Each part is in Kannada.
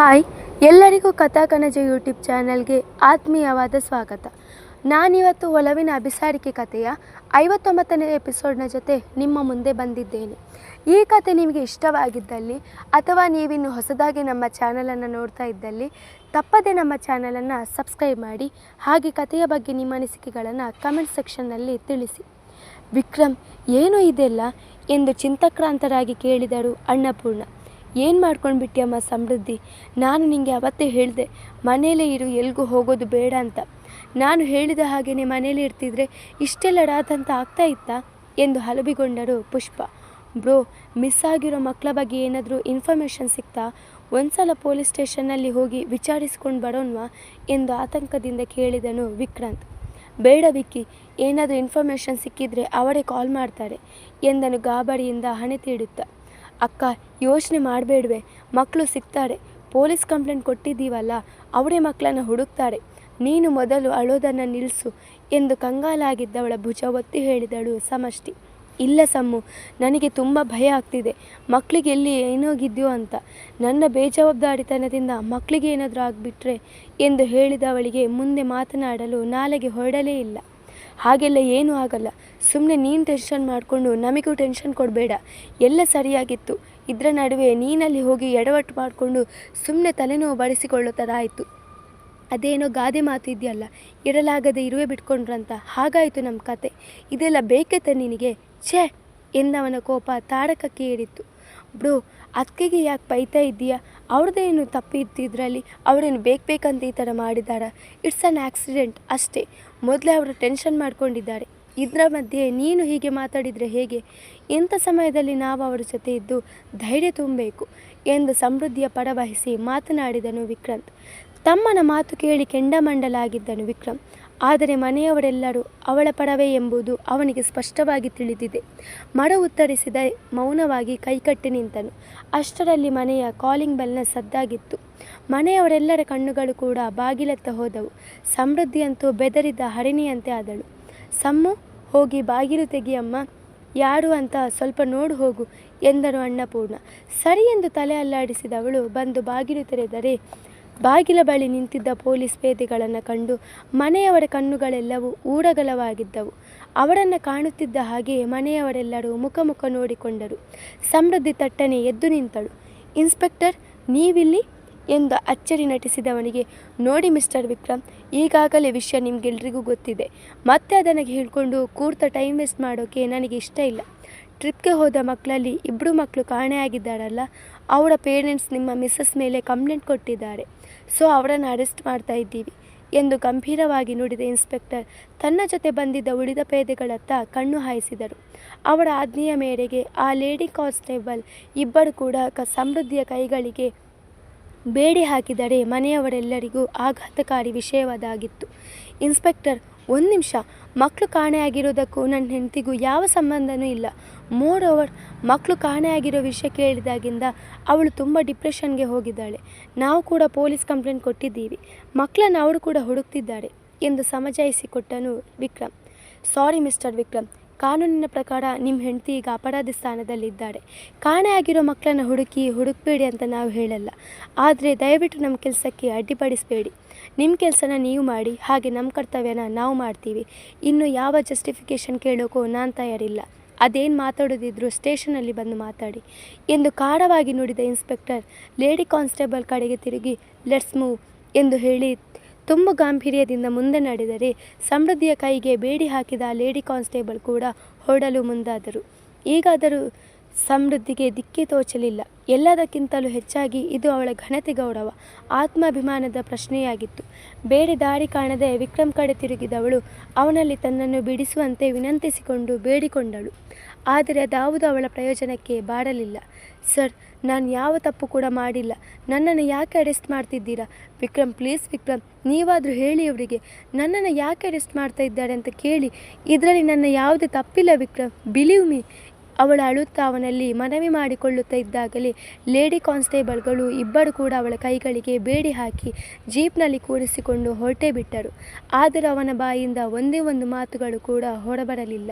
ಹಾಯ್, ಎಲ್ಲರಿಗೂ ಕಥಾಕನಜ ಯೂಟ್ಯೂಬ್ ಚಾನಲ್ಗೆ ಆತ್ಮೀಯವಾದ ಸ್ವಾಗತ. ನಾನಿವತ್ತು ಒಲವಿನ ಅಭಿಸಾರಿಕೆ ಕಥೆಯ ಐವತ್ತೊಂಬತ್ತನೇ ಎಪಿಸೋಡ್ನ ಜೊತೆ ನಿಮ್ಮ ಮುಂದೆ ಬಂದಿದ್ದೇನೆ. ಈ ಕತೆ ನಿಮಗೆ ಇಷ್ಟವಾಗಿದ್ದಲ್ಲಿ ಅಥವಾ ನೀವಿನ್ನು ಹೊಸದಾಗಿ ನಮ್ಮ ಚಾನಲನ್ನು ನೋಡ್ತಾ ಇದ್ದಲ್ಲಿ, ತಪ್ಪದೆ ನಮ್ಮ ಚಾನಲನ್ನು ಸಬ್ಸ್ಕ್ರೈಬ್ ಮಾಡಿ, ಹಾಗೆ ಕಥೆಯ ಬಗ್ಗೆ ನಿಮ್ಮ ಅನಿಸಿಕೆಗಳನ್ನು ಕಮೆಂಟ್ ಸೆಕ್ಷನ್ನಲ್ಲಿ ತಿಳಿಸಿ. ವಿಕ್ರಮ್, ಏನು ಇದೆಲ್ಲ ಎಂದು ಚಿಂತಕ್ರಾಂತರಾಗಿ ಕೇಳಿದರು ಅನ್ನಪೂರ್ಣ. ಏನು ಮಾಡ್ಕೊಂಡ್ಬಿಟ್ಟಿಯಮ್ಮ ಸಮೃದ್ಧಿ? ನಾನು ನಿನಗೆ ಅವತ್ತೇ ಹೇಳಿದೆ, ಮನೇಲೇ ಇರು, ಎಲ್ಗೂ ಹೋಗೋದು ಬೇಡ ಅಂತ. ನಾನು ಹೇಳಿದ ಹಾಗೆಯೇ ಮನೇಲಿ ಇರ್ತಿದ್ರೆ ಇಷ್ಟೆಲ್ಲ ರಾದಂತ ಆಗ್ತಾ ಇತ್ತಾ? ಎಂದು ಹಲಬಿಗೊಂಡರು ಪುಷ್ಪ. ಬ್ರೋ, ಮಿಸ್ ಆಗಿರೋ ಮಕ್ಕಳ ಬಗ್ಗೆ ಏನಾದರೂ ಇನ್ಫಾರ್ಮೇಷನ್ ಸಿಗ್ತಾ ಒಂದ್ಸಲ ಪೊಲೀಸ್ ಸ್ಟೇಷನ್ನಲ್ಲಿ ಹೋಗಿ ವಿಚಾರಿಸ್ಕೊಂಡು ಬರೋಣವಾ? ಎಂದು ಆತಂಕದಿಂದ ಕೇಳಿದನು ವಿಕ್ರಾಂತ್. ಬೇಡ ವಿಕ್ಕಿ, ಏನಾದರೂ ಇನ್ಫಾರ್ಮೇಷನ್ ಸಿಕ್ಕಿದ್ರೆ ಅವರೇ ಕಾಲ್ ಮಾಡ್ತಾರೆ, ಎಂದನು ಗಾಬರಿಯಿಂದ ಹಣೆ ತೀಡುತ್ತಾ. ಅಕ್ಕ, ಯೋಚನೆ ಮಾಡಬೇಡ್ವೆ. ಮಕ್ಕಳು ಸಿಗ್ತಾರೆ ಪೊಲೀಸ್ ಕಂಪ್ಲೇಂಟ್ ಕೊಟ್ಟಿದ್ದೀವಲ್ಲ ಅವಳೇ ಮಕ್ಕಳನ್ನು ಹುಡುಕ್ತಾರೆ. ನೀನು ಮೊದಲು ಅಳೋದನ್ನು ನಿಲ್ಲಿಸು ಎಂದು ಕಂಗಾಲಾಗಿದ್ದವಳ ಭುಜ ಒತ್ತಿ ಹೇಳಿದಳು ಸಮಷ್ಟಿ. ಇಲ್ಲ ಸಮ್ಮು, ನನಗೆ ತುಂಬ ಭಯ ಆಗ್ತಿದೆ. ಮಕ್ಕಳಿಗೆ ಎಲ್ಲಿ ಏನೋಗಿದ್ಯೋ ಅಂತ. ನನ್ನ ಬೇಜವಾಬ್ದಾರಿತನದಿಂದ ಮಕ್ಕಳಿಗೆ ಏನಾದರೂ ಆಗಿಬಿಟ್ರೆ ಎಂದು ಹೇಳಿದವಳಿಗೆ ಮುಂದೆ ಮಾತನಾಡಲು ನಾಲೆಗೆ ಹೊರಡಲೇ ಇಲ್ಲ. ಹಾಗೆಲ್ಲ ಏನೂ ಆಗಲ್ಲ. ಸುಮ್ಮನೆ ನೀನು ಟೆನ್ಷನ್ ಮಾಡಿಕೊಂಡು ನಮಗೂ ಟೆನ್ಷನ್ ಕೊಡಬೇಡ. ಎಲ್ಲ ಸರಿಯಾಗಿತ್ತು. ಇದರ ನಡುವೆ ನೀನಲ್ಲಿ ಹೋಗಿ ಎಡವಟ್ಟು ಮಾಡಿಕೊಂಡು ಸುಮ್ಮನೆ ತಲೆನೋವು ಬಡಿಸಿಕೊಳ್ಳೋ ಥರ ಆಯಿತು. ಅದೇನೋ ಗಾದೆ ಮಾತು ಇದೆಯಲ್ಲ, ಇರಲಾಗದೆ ಇರುವೆ ಬಿಟ್ಕೊಂಡ್ರಂತ. ಹಾಗಾಯಿತು ನಮ್ಮ ಕತೆ. ಇದೆಲ್ಲ ಬೇಕೆತ್ತ ನಿನಗೆ? ಛೇ ಎಂದವನ ಕೋಪ ತಾಡಕಕ್ಕೆ ಏರಿತ್ತು ಬ್ರೋ ಅತ್ತಿಗೆಗೆ ಯಾಕೆ ಬೈತಾ ಇದ್ದೀಯಾ? ಅವ್ರದ್ದೇನು ತಪ್ಪಿತ್ತು ಇದರಲ್ಲಿ? ಅವರೇನು ಬೇಕು ಬೇಕಂತ ಈ ಥರ ಮಾಡಿದಾರ ಇಟ್ಸ್ ಅನ್ ಆಕ್ಸಿಡೆಂಟ್ ಅಷ್ಟೇ. ಮೊದಲೇ ಅವರು ಟೆನ್ಷನ್ ಮಾಡ್ಕೊಂಡಿದ್ದಾರೆ. ಇದರ ಮಧ್ಯೆ ನೀನು ಹೀಗೆ ಮಾತಾಡಿದರೆ ಹೇಗೆ? ಇಂಥ ಸಮಯದಲ್ಲಿ ನಾವು ಅವರ ಜೊತೆ ಇದ್ದು ಧೈರ್ಯ ತುಂಬಬೇಕು ಎಂದು ಸಮೃದ್ಧಿಯ ಪಡವಹಿಸಿ ಮಾತನಾಡಿದನು ವಿಕ್ರಂತ್ ತಮ್ಮನ ಮಾತು ಕೇಳಿ ಕೆಂಡಮಂಡಲಾಗಿದ್ದನು ವಿಕ್ರಮ್. ಆದರೆ ಮನೆಯವರೆಲ್ಲರೂ ಅವಳ ಪರವೇ ಎಂಬುದು ಅವನಿಗೆ ಸ್ಪಷ್ಟವಾಗಿ ತಿಳಿದಿದೆ. ಮಡ ಉತ್ತರಿಸಿದ ಮೌನವಾಗಿ ಕೈಕಟ್ಟಿ ನಿಂತನು. ಅಷ್ಟರಲ್ಲಿ ಮನೆಯ ಕಾಲಿಂಗ್ ಬೆಲ್ನ ಸದ್ದಾಗಿತ್ತು. ಮನೆಯವರೆಲ್ಲರ ಕಣ್ಣುಗಳು ಕೂಡ ಬಾಗಿಲತ್ತ ಹೋದವು. ಸಮೃದ್ಧಿಯಂತೂ ಬೆದರಿದ ಹರಿಣಿಯಂತೆ ಆದಳು. ಸಮ್ಮು, ಹೋಗಿ ಬಾಗಿಲು ತೆಗಿಯಮ್ಮ. ಯಾರು ಅಂತ ಸ್ವಲ್ಪ ನೋಡು ಹೋಗು ಎಂದರು ಅಣ್ಣಪೂರ್ಣ ಸರಿ ಎಂದು ತಲೆ ಅಲ್ಲಾಡಿಸಿದವಳು ಬಂದು ಬಾಗಿಲು ತೆರೆದರೆ ಬಾಗಿಲ ಬಳಿ ನಿಂತಿದ್ದ ಪೊಲೀಸ್ ಪೇದೆಗಳನ್ನು ಕಂಡು ಮನೆಯವರ ಕಣ್ಣುಗಳೆಲ್ಲವೂ ಊಡಗಲವಾಗಿದ್ದವು ಅವರನ್ನು ಕಾಣುತ್ತಿದ್ದ ಹಾಗೆಯೇ ಮನೆಯವರೆಲ್ಲರೂ ಮುಖ ಮುಖ ನೋಡಿಕೊಂಡರು. ಸಮೃದ್ಧಿ ತಟ್ಟನೆ ಎದ್ದು ನಿಂತಳು. ಇನ್ಸ್ಪೆಕ್ಟರ್, ನೀವಿಲ್ಲಿ? ಎಂದು ಅಚ್ಚರಿ ನಟಿಸಿದವನಿಗೆ, ನೋಡಿ ಮಿಸ್ಟರ್ ವಿಕ್ರಮ್, ಈಗಾಗಲೇ ವಿಷಯ ನಿಮಗೆಲ್ರಿಗೂ ಗೊತ್ತಿದೆ. ಮತ್ತೆ ಅದನ್ನು ಹೇಳಿಕೊಂಡು ಕೂರ್ತ ಟೈಮ್ ವೇಸ್ಟ್ ಮಾಡೋಕೆ ನನಗೆ ಇಷ್ಟ ಇಲ್ಲ. ಟ್ರಿಪ್ಗೆ ಹೋದ ಮಕ್ಕಳಲ್ಲಿ ಇಬ್ಬರು ಮಕ್ಕಳು ಕಾಣೆಯಾಗಿದ್ದಾರಲ್ಲ ಅವರ ಪೇರೆಂಟ್ಸ್ ನಿಮ್ಮ ಮಿಸ್ಸಸ್ ಮೇಲೆ ಕಂಪ್ಲೇಂಟ್ ಕೊಟ್ಟಿದ್ದಾರೆ. ಸೊ ಅವರನ್ನು ಅರೆಸ್ಟ್ ಮಾಡ್ತಾ ಇದ್ದೀವಿ ಎಂದು ಗಂಭೀರವಾಗಿ ನುಡಿದ ಇನ್ಸ್ಪೆಕ್ಟರ್ ತನ್ನ ಜೊತೆ ಬಂದಿದ್ದ ಉಳಿದ ಪೇದೆಗಳತ್ತ ಕಣ್ಣು ಹಾಯಿಸಿದರು. ಅವರ ಆಜ್ಞೆಯ ಮೇರೆಗೆ ಆ ಲೇಡಿ ಕಾನ್ಸ್ಟೇಬಲ್ ಇಬ್ಬರು ಕೂಡ ಕ ಸಮೃದ್ಧಿಯ ಕೈಗಳಿಗೆ ಬೇಡಿ ಹಾಕಿದರೆ ಮನೆಯವರೆಲ್ಲರಿಗೂ ಆಘಾತಕಾರಿ ವಿಷಯವಾದಾಗಿತ್ತು. ಇನ್ಸ್ಪೆಕ್ಟರ್ ಒಂದು ನಿಮಿಷ. ಮಕ್ಕಳು ಕಾಣೆಯಾಗಿರೋದಕ್ಕೂ ನನ್ನ ಹೆಂಡತಿಗೂ ಯಾವ ಸಂಬಂಧನೂ ಇಲ್ಲ. ಮೋರ್ ಓವರ್ ಮಕ್ಕಳು ಕಾಣೆಯಾಗಿರೋ ವಿಷಯ ಕೇಳಿದಾಗಿಂದ ಅವಳು ತುಂಬ ಡಿಪ್ರೆಷನ್ಗೆ ಹೋಗಿದ್ದಾಳೆ. ನಾವು ಕೂಡ ಪೊಲೀಸ್ ಕಂಪ್ಲೇಂಟ್ ಕೊಟ್ಟಿದ್ದೀವಿ. ಮಕ್ಕಳನ್ನು ಅವರು ಕೂಡ ಹುಡುಕ್ತಿದ್ದಾರೆ ಎಂದು ಸಮಜಾಯಿಸಿಕೊಟ್ಟನು ವಿಕ್ರಮ್. Sorry mister Vikram. ಕಾನೂನಿನ ಪ್ರಕಾರ ನಿಮ್ಮ ಹೆಂಡತಿ ಈಗ ಅಪರಾಧಿ ಸ್ಥಾನದಲ್ಲಿದ್ದಾರೆ. ಕಾಣೆಯಾಗಿರೋ ಮಕ್ಕಳನ್ನು ಹುಡುಕಿ ಹುಡುಕಬೇಡಿ ಅಂತ ನಾವು ಹೇಳಲ್ಲ. ಆದರೆ ದಯವಿಟ್ಟು ನಮ್ಮ ಕೆಲಸಕ್ಕೆ ಅಡ್ಡಿಪಡಿಸಬೇಡಿ. ನಿಮ್ಮ ಕೆಲಸನ ನೀವು ಮಾಡಿ, ಹಾಗೆ ನಮ್ಮ ಕರ್ತವ್ಯನ ನಾವು ಮಾಡ್ತೀವಿ. ಇನ್ನು ಯಾವ ಜಸ್ಟಿಫಿಕೇಷನ್ ಕೇಳೋಕ್ಕೂ ನಾನು ತಯಾರಿಲ್ಲ. ಅದೇನು ಮಾತಾಡೋದಿದ್ರು ಸ್ಟೇಷನಲ್ಲಿ ಬಂದು ಮಾತಾಡಿ. ಎಂದು ಖಾರವಾಗಿ ನುಡಿದ ಇನ್ಸ್ಪೆಕ್ಟರ್, ಲೇಡಿ ಕಾನ್ಸ್ಟೇಬಲ್ ಕಡೆಗೆ ತಿರುಗಿ, ಲೆಟ್ಸ್ ಮೂವ್ ಎಂದು ಹೇಳಿ ತುಂಬ ಗಾಂಭೀರ್ಯದಿಂದ ಮುಂದೆ ನಡೆದರೆ ಸಮೃದ್ಧಿಯ ಕೈಗೆ ಬೇಡಿ ಹಾಕಿದ ಲೇಡಿ ಕಾನ್ಸ್ಟೇಬಲ್ ಕೂಡ ಹೊರಡಲು ಮುಂದಾದರು. ಈಗಾದರೂ ಸಮೃದ್ಧಿಗೆ ದಿಕ್ಕಿ ತೋಚಲಿಲ್ಲ. ಎಲ್ಲದಕ್ಕಿಂತಲೂ ಹೆಚ್ಚಾಗಿ ಇದು ಅವಳ ಘನತೆ ಗೌರವ, ಆತ್ಮಾಭಿಮಾನದ ಪ್ರಶ್ನೆಯಾಗಿತ್ತು. ಬೇರೆ ದಾರಿ ಕಾಣದೆ ವಿಕ್ರಮ್ ಕಡೆ ತಿರುಗಿದವಳು, ಅವನಲ್ಲಿ ತನ್ನನ್ನು ಬಿಡಿಸುವಂತೆ ವಿನಂತಿಸಿಕೊಂಡು ಬೇಡಿಕೊಂಡಳು. ಆದರೆ ಅದಾವುದು ಅವಳ ಪ್ರಯೋಜನಕ್ಕೆ ಬಾಡಲಿಲ್ಲ. ಸರ್, ನಾನು ಯಾವ ತಪ್ಪು ಕೂಡ ಮಾಡಿಲ್ಲ. ನನ್ನನ್ನು ಯಾಕೆ ಅರೆಸ್ಟ್ ಮಾಡ್ತಿದ್ದೀರಾ? ವಿಕ್ರಮ್, ಪ್ಲೀಸ್ ವಿಕ್ರಮ್, ನೀವಾದರೂ ಹೇಳಿ ಅವರಿಗೆ. ನನ್ನನ್ನು ಯಾಕೆ ಅರೆಸ್ಟ್ ಮಾಡ್ತಾ ಇದ್ದಾರೆ ಅಂತ ಕೇಳಿ. ಇದರಲ್ಲಿ ನನ್ನ ಯಾವುದೇ ತಪ್ಪಿಲ್ಲ ವಿಕ್ರಮ್. Believe me. ಅವಳು ಅಳುತ್ತಾ ಅವನಲ್ಲಿ ಮನವಿ ಮಾಡಿಕೊಳ್ಳುತ್ತಾ ಇದ್ದಾಗಲೇ ಲೇಡಿ ಕಾನ್ಸ್ಟೇಬಲ್ಗಳು ಇಬ್ಬರು ಕೂಡ ಅವಳ ಕೈಗಳಿಗೆ ಬೇಡಿ ಹಾಕಿ ಜೀಪ್ನಲ್ಲಿ ಕೂರಿಸಿಕೊಂಡು ಹೊರಟೇ ಬಿಟ್ಟರು. ಆದರೆ ಅವನ ಬಾಯಿಂದ ಒಂದೇ ಒಂದು ಮಾತುಗಳು ಕೂಡ ಹೊರಬರಲಿಲ್ಲ.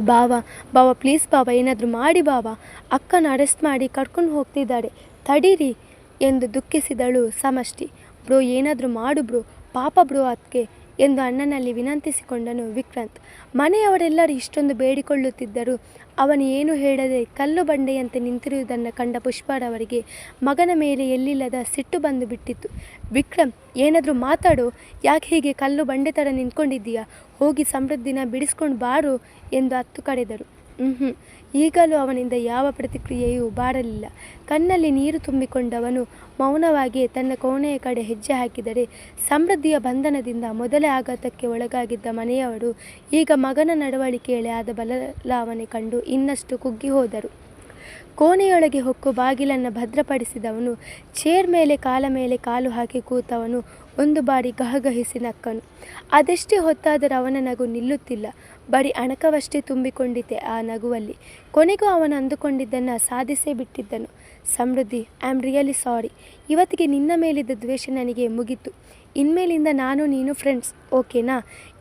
ಬಾವ ಬಾವ ಪ್ಲೀಸ್ ಬಾವ, ಏನಾದರೂ ಮಾಡಿ ಬಾವ. ಅಕ್ಕನ ಅರೆಸ್ಟ್ ಮಾಡಿ ಕರ್ಕೊಂಡು ಹೋಗ್ತಿದ್ದಾರೆ ತಡೀರಿ ಎಂದು ದುಃಖಿಸಿದಳು ಸಮಷ್ಟಿ. ಬ್ರೋ, ಏನಾದರೂ ಮಾಡು ಬ್ರೋ. ಪಾಪ ಬ್ರೋ ಅದಕ್ಕೆ ಎಂದು ಅಣ್ಣನಲ್ಲಿ ವಿನಂತಿಸಿಕೊಂಡನು ವಿಕ್ರಾಂತ್. ಮನೆಯವರೆಲ್ಲರೂ ಇಷ್ಟೊಂದು ಬೇಡಿಕೊಳ್ಳುತ್ತಿದ್ದರು ಅವನು ಏನು ಹೇಳದೆ ಕಲ್ಲು ಬಂಡೆಯಂತೆ ನಿಂತಿರುವುದನ್ನು ಕಂಡ ಪುಷ್ಪರವರಿಗೆ ಮಗನ ಮೇಲೆ ಎಲ್ಲಿಲ್ಲದ ಸಿಟ್ಟು ಬಂದು ಬಿಟ್ಟಿತ್ತು. ವಿಕ್ರಮ್ ಏನಾದರೂ ಮಾತಾಡು, ಯಾಕೆ ಹೀಗೆ ಕಲ್ಲು ಬಂಡೆ ಥರ ನಿಂತ್ಕೊಂಡಿದ್ದೀಯಾ? ಹೋಗಿ ಸಮೃದ್ಧಿನ ಬಿಡಿಸ್ಕೊಂಡು ಬಾರು ಎಂದು ಹತ್ತು ಕರೆದರು. ಹ್ಞೂ ಈಗಲೂ ಅವನಿಂದ ಯಾವ ಪ್ರತಿಕ್ರಿಯೆಯೂ ಬಾರಲಿಲ್ಲ. ಕಣ್ಣಲ್ಲಿ ನೀರು ತುಂಬಿಕೊಂಡವನು ಮೌನವಾಗಿ ತನ್ನ ಕೋಣೆಯ ಕಡೆ ಹೆಜ್ಜೆ ಹಾಕಿದರೆ ಸಮೃದ್ಧಿಯ ಬಂಧನದಿಂದ ಮೊದಲೇ ಆಘಾತಕ್ಕೆ ಒಳಗಾಗಿದ್ದ ಮನೆಯವರು ಈಗ ಮಗನ ನಡವಳಿಕೆಯಲ್ಲಿ ಆದ ಬದಲಾವಣೆ ಕಂಡು ಇನ್ನಷ್ಟು ಕುಗ್ಗಿ ಹೋದರು. ಕೋಣೆಯೊಳಗೆ ಹೊಕ್ಕು ಬಾಗಿಲನ್ನು ಭದ್ರಪಡಿಸಿದವನು, ಚೇರ್ ಮೇಲೆ ಕಾಲ ಮೇಲೆ ಕಾಲು ಹಾಕಿ ಕೂತವನು ಒಂದು ಬಾರಿ ಗಹಗಹಿಸಿ ನಕ್ಕನು. ಅದೆಷ್ಟೇ ಹೊತ್ತಾದರೂ ಅವನ ನಗು ನಿಲ್ಲುತ್ತಿಲ್ಲ. ಬರೀ ಅಣಕವಷ್ಟೇ ತುಂಬಿಕೊಂಡಿತೆ ಆ ನಗುವಲ್ಲಿ. ಕೊನೆಗೂ ಅವನು ಅಂದುಕೊಂಡಿದ್ದನ್ನು ಸಾಧಿಸೇ ಬಿಟ್ಟಿದ್ದನು. Samruddhi, I am really sorry. ಇವತ್ತಿಗೆ ನಿನ್ನ ಮೇಲಿದ್ದ ದ್ವೇಷ ನನಗೆ ಮುಗಿತು. ಇನ್ಮೇಲಿಂದ ನಾನು ನೀನು ಫ್ರೆಂಡ್ಸ್ ಓಕೆನಾ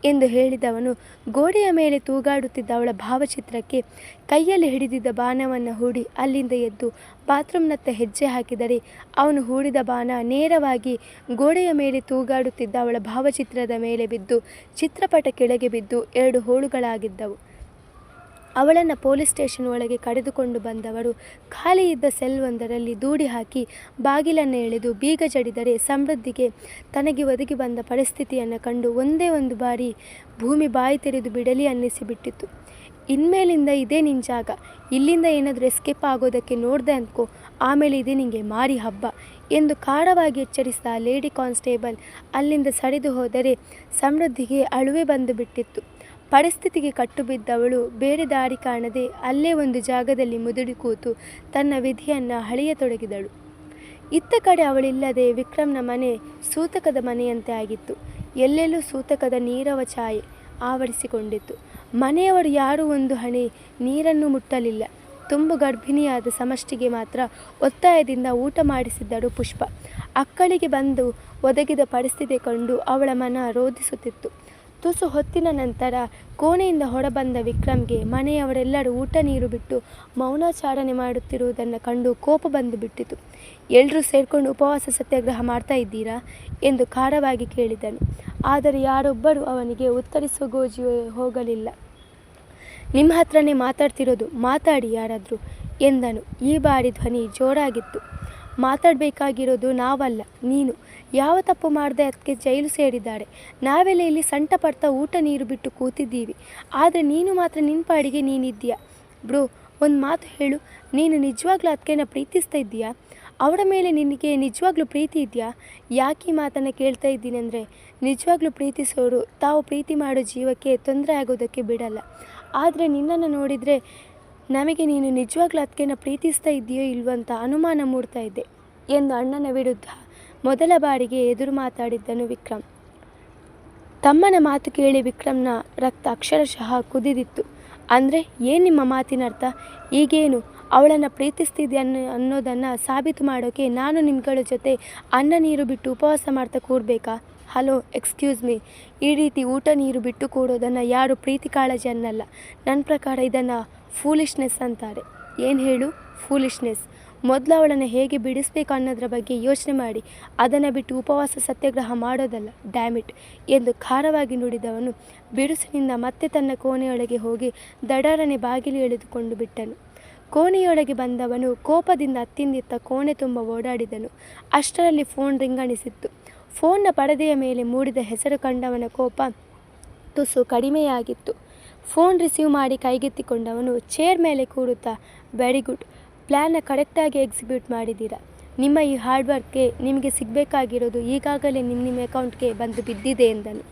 ಎಂದು ಹೇಳಿದವನು ಗೋಡೆಯ ಮೇಲೆ ತೂಗಾಡುತ್ತಿದ್ದ ಅವಳ ಭಾವಚಿತ್ರಕ್ಕೆ ಕೈಯಲ್ಲಿ ಹಿಡಿದಿದ್ದ ಬಾಣವನ್ನು ಹೂಡಿ ಅಲ್ಲಿಂದ ಎದ್ದು ಬಾತ್ರೂಮ್ನತ್ತ ಹೆಜ್ಜೆ ಹಾಕಿದರೆ ಅವನು ಹೂಡಿದ ಬಾಣ ನೇರವಾಗಿ ಗೋಡೆಯ ಮೇಲೆ ತೂಗಾಡುತ್ತಿದ್ದ ಅವಳ ಭಾವಚಿತ್ರದ ಮೇಲೆ ಬಿದ್ದು ಚಿತ್ರಪಟ ಕೆಳಗೆ ಬಿದ್ದು ಎರಡು ಹೋಳುಗಳಾಗಿದ್ದವು. ಅವಳನ್ನು ಪೊಲೀಸ್ ಸ್ಟೇಷನ್ ಒಳಗೆ ಕರೆದುಕೊಂಡು ಬಂದವರು ಖಾಲಿ ಇದ್ದ ಸೆಲ್ ಒಂದರಲ್ಲಿ ದೂಡಿ ಹಾಕಿ ಬಾಗಿಲನ್ನು ಎಳೆದು ಬೀಗ ಜಡಿದರೆ ಸಮೃದ್ಧಿಗೆ ತನಗೆ ಒದಗಿ ಬಂದ ಪರಿಸ್ಥಿತಿಯನ್ನು ಕಂಡು ಒಂದೇ ಒಂದು ಬಾರಿ ಭೂಮಿ ಬಾಯಿ ತೆರೆದು ಬಿಡಲಿ ಅನ್ನಿಸಿಬಿಟ್ಟಿತ್ತು. ಇನ್ಮೇಲಿಂದ ಇದೇ ನಿನ್ನ ಜಾಗ. ಇಲ್ಲಿಂದ ಏನಾದರೂ ಎಸ್ಕೇಪ್ ಆಗೋದಕ್ಕೆ ನೋಡಿದೆ ಅಂದ್ಕೋ. ಆಮೇಲೆ ಇದೇ ನಿಂಗೆ ಮಾರಿ ಹಬ್ಬ ಎಂದು ಖಾರವಾಗಿ ಎಚ್ಚರಿಸಿದ ಲೇಡಿ ಕಾನ್ಸ್ಟೇಬಲ್ ಅಲ್ಲಿಂದ ಸರಿದು ಹೋದರೆ ಸಮೃದ್ಧಿಗೆ ಅಳುವೆ ಬಂದು ಬಿಟ್ಟಿತ್ತು. ಪರಿಸ್ಥಿತಿಗೆ ಕಟ್ಟುಬಿದ್ದವಳು. ಬೇರೆ ದಾರಿ ಕಾಣದೆ ಅಲ್ಲೇ ಒಂದು ಜಾಗದಲ್ಲಿ ಮುದುಡಿ ಕೂತು ತನ್ನ ವಿಧಿಯನ್ನು ಹಳೆಯತೊಡಗಿದಳು ಇತ್ತ ಕಡೆ ಅವಳಿಲ್ಲದೆ ವಿಕ್ರಮ್ನ ಮನೆ ಸೂತಕದ ಮನೆಯಂತೆ ಆಗಿತ್ತು. ಎಲ್ಲೆಲ್ಲೂ ಸೂತಕದ ನೀರವ ಛಾಯೆ ಆವರಿಸಿಕೊಂಡಿತ್ತು. ಮನೆಯವರು ಯಾರೂ ಒಂದು ಹಣೆ ನೀರನ್ನು ಮುಟ್ಟಲಿಲ್ಲ. ತುಂಬು ಗರ್ಭಿಣಿಯಾದ ಸಮಷ್ಟಿಗೆ ಮಾತ್ರ ಒತ್ತಾಯದಿಂದ ಊಟ ಮಾಡಿಸಿದ್ದಳು ಪುಷ್ಪ. ಅಕ್ಕಳಿಗೆ ಬಂದು ಒದಗಿದ ಪರಿಸ್ಥಿತಿ ಕಂಡು ಅವಳ ಮನ ರೋಧಿಸುತ್ತಿತ್ತು ತುಸು ಹೊತ್ತಿನ ನಂತರ ಕೋಣೆಯಿಂದ ಹೊರಬಂದ ವಿಕ್ರಮ್ಗೆ ಮನೆಯವರೆಲ್ಲರೂ ಊಟ ನೀರು ಬಿಟ್ಟು ಮೌನಾಚಾರಣೆ ಮಾಡುತ್ತಿರುವುದನ್ನು ಕಂಡು ಕೋಪ ಬಂದು ಬಿಟ್ಟಿತು ಎಲ್ಲರೂ ಸೇರಿಕೊಂಡು ಉಪವಾಸ ಸತ್ಯಾಗ್ರಹ ಮಾಡ್ತಾ ಇದ್ದೀರಾ? ಎಂದು ಖಾರವಾಗಿ ಕೇಳಿದನು. ಆದರೆ ಯಾರೊಬ್ಬರೂ ಅವನಿಗೆ ಉತ್ತರಿಸುವ ಗೋಜಿ ಹೋಗಲಿಲ್ಲ. ನಿಮ್ಮ ಹತ್ರನೇ ಮಾತಾಡ್ತಿರೋದು ಮಾತಾಡಿ ಯಾರಾದರೂ ಎಂದನು. ಈ ಬಾರಿ ಧ್ವನಿ ಜೋರಾಗಿತ್ತು. ಮಾತಾಡಬೇಕಾಗಿರೋದು ನಾವಲ್ಲ, ನೀನು. ಯಾವ ತಪ್ಪು ಮಾಡದೆ ಅದಕ್ಕೆ ಜೈಲು ಸೇರಿದ್ದಾರೆ ನಾವೆಲ್ಲ ಇಲ್ಲಿ ಸಂಟ ಪಡ್ತಾ ಊಟ ನೀರು ಬಿಟ್ಟು ಕೂತಿದ್ದೀವಿ. ಆದರೆ ನೀನು ಮಾತ್ರ ನಿನ್ನ ಪಾಡಿಗೆ ನೀನಿದ್ದೀಯ. ಬ್ರೋ, ಒಂದು ಮಾತು ಹೇಳು. ನೀನು ನಿಜವಾಗ್ಲೂ ಅದಕ್ಕೆನ ಪ್ರೀತಿಸ್ತಾ ಇದ್ದೀಯಾ? ಅವಳ ಮೇಲೆ ನಿನಗೆ ನಿಜವಾಗ್ಲೂ ಪ್ರೀತಿ ಇದೆಯಾ? ಯಾಕೆ ಈ ಮಾತನ್ನು ಕೇಳ್ತಾ ಇದ್ದೀನಿ ಅಂದರೆ, ನಿಜವಾಗ್ಲೂ ಪ್ರೀತಿಸೋರು ತಾವು ಪ್ರೀತಿ ಮಾಡೋ ಜೀವಕ್ಕೆ ತೊಂದರೆ ಆಗೋದಕ್ಕೆ ಬಿಡಲ್ಲ. ಆದರೆ ನಿನ್ನನ್ನು ನೋಡಿದರೆ ನಮಗೆ ನೀನು ನಿಜವಾಗ್ಲೂ ಅದಕ್ಕೆನ ಪ್ರೀತಿಸ್ತಾ ಇದೆಯೋ ಇಲ್ವಂತ ಅನುಮಾನ ಮೂಡ್ತಾ ಇದ್ದೆ ಎಂದು ಅಣ್ಣನ ವಿರುದ್ಧ ಮೊದಲ ಬಾರಿಗೆ ಎದುರು ಮಾತಾಡಿದ್ದನು ವಿಕ್ರಮ್ ತಮ್ಮನ ಮಾತು ಕೇಳಿ ವಿಕ್ರಮ್ನ ರಕ್ತ ಅಕ್ಷರಶಃ ಕುದಿದಿತ್ತು. ಅಂದರೆ ಏನು ನಿಮ್ಮ ಮಾತಿನ ಅರ್ಥ ಈಗೇನು? ಅವಳನ್ನು ಪ್ರೀತಿಸ್ತಿದ್ದೆ ಅನ್ನೋ, ಅನ್ನೋದನ್ನು ಸಾಬೀತು ಮಾಡೋಕೆ ನಾನು ನಿಮ್ಗಳ ಜೊತೆ ಅನ್ನ ನೀರು ಬಿಟ್ಟು ಉಪವಾಸ ಮಾಡ್ತಾ ಕೂರಬೇಕಾ? Hello, excuse me. ಈ ರೀತಿ ಊಟ ನೀರು ಬಿಟ್ಟು ಕೂಡೋದನ್ನು ಯಾರು ಪ್ರೀತಿ ಕಾಳಜಿ ಅನ್ನಲ್ಲ. ನನ್ನ ಪ್ರಕಾರ ಇದನ್ನು ಫೂಲಿಶ್ನೆಸ್ ಅಂತಾರೆ. ಏನು ಹೇಳು? ಫೂಲಿಶ್ನೆಸ್ ಮೊದಲು ಅವಳನ್ನು ಹೇಗೆ ಬಿಡಿಸ್ಬೇಕು ಅನ್ನೋದ್ರ ಬಗ್ಗೆ ಯೋಚನೆ ಮಾಡಿ. ಅದನ್ನು ಬಿಟ್ಟು ಉಪವಾಸ ಸತ್ಯಾಗ್ರಹ ಮಾಡೋದಲ್ಲ ಡ್ಯಾಮಿಟ್ ಎಂದು ಖಾರವಾಗಿ ನುಡಿದವನು ಬಿರುಸಿನಿಂದ ಮತ್ತೆ ತನ್ನ ಕೋಣೆಯೊಳಗೆ ಹೋಗಿ ದಡಾರನೆ ಬಾಗಿಲು ಎಳೆದುಕೊಂಡು ಬಿಟ್ಟನು. ಕೋಣೆಯೊಳಗೆ ಬಂದವನು ಕೋಪದಿಂದ ಅತ್ತಿಂದಿತ್ತ ಕೋಣೆ ತುಂಬ ಓಡಾಡಿದನು. ಅಷ್ಟರಲ್ಲಿ ಫೋನ್ ರಿಂಗಣಿಸಿತ್ತು ಫೋನ್ನ ಪರದೆಯ ಮೇಲೆ ಮೂಡಿದ ಹೆಸರು ಕಂಡವನ ಕೋಪ ತುಸು ಕಡಿಮೆಯಾಗಿತ್ತು. ಫೋನ್ ರಿಸೀವ್ ಮಾಡಿ ಕೈಗೆತ್ತಿಕೊಂಡವನು ಚೇರ್ ಮೇಲೆ ಕೂರುತ್ತಾ ವೆರಿ ಗುಡ್ ಪ್ಲ್ಯಾನ್ನ ಕರೆಕ್ಟಾಗಿ ಎಕ್ಸಿಕ್ಯೂಟ್ ಮಾಡಿದ್ದೀರಾ? ನಿಮ್ಮ ಈ ಹಾರ್ಡ್ ವರ್ಕ್ಗೆ ನಿಮಗೆ ಸಿಗಬೇಕಾಗಿರೋದು ಈಗಾಗಲೇ ನಿಮ್ಮ ನಿಮ್ಮ ಅಕೌಂಟ್ಗೆ ಬಂದು ಬಿದ್ದಿದೆ ಎಂದನು.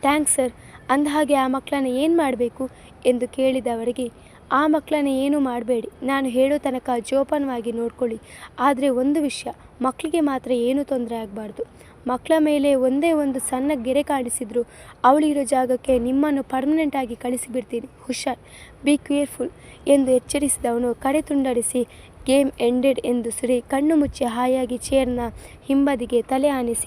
Thanks sir. ಅಂದಹಾಗೆ ಆ ಮಕ್ಕಳನ್ನ ಏನು ಮಾಡಬೇಕು? ಎಂದು ಕೇಳಿದವರಿಗೆ ಆ ಮಕ್ಕಳನ್ನ ಏನೂ ಮಾಡಬೇಡಿ. ನಾನು ಹೇಳೋ ತನಕ ಜೋಪಾನವಾಗಿ ನೋಡ್ಕೊಳ್ಳಿ. ಆದರೆ ಒಂದು ವಿಷಯ ಮಕ್ಕಳಿಗೆ ಮಾತ್ರ ಏನೂ ತೊಂದರೆ ಆಗಬಾರ್ದು. ಮಕ್ಕಳ ಮೇಲೆ ಒಂದೇ ಒಂದು ಸಣ್ಣ ಗೆರೆ ಕಾಣಿಸಿದ್ರು ಅವಳಿರೋ ಜಾಗಕ್ಕೆ ನಿಮ್ಮನ್ನು ಪರ್ಮನೆಂಟಾಗಿ ಕಳಿಸಿಬಿಡ್ತೀನಿ. ಹುಷಾರ್ ಬಿ ಕೇರ್ಫುಲ್ ಎಂದು ಎಚ್ಚರಿಸಿದವನು ಕಡೆ ತುಂಡರಿಸಿ ಗೇಮ್ ಎಂಡೆಡ್ ಎಂದು ಸುರಿ ಕಣ್ಣು ಮುಚ್ಚಿ ಹಾಯಾಗಿ ಚೇರ್ನ ಹಿಂಬದಿಗೆ ತಲೆ ಆನಿಸಿ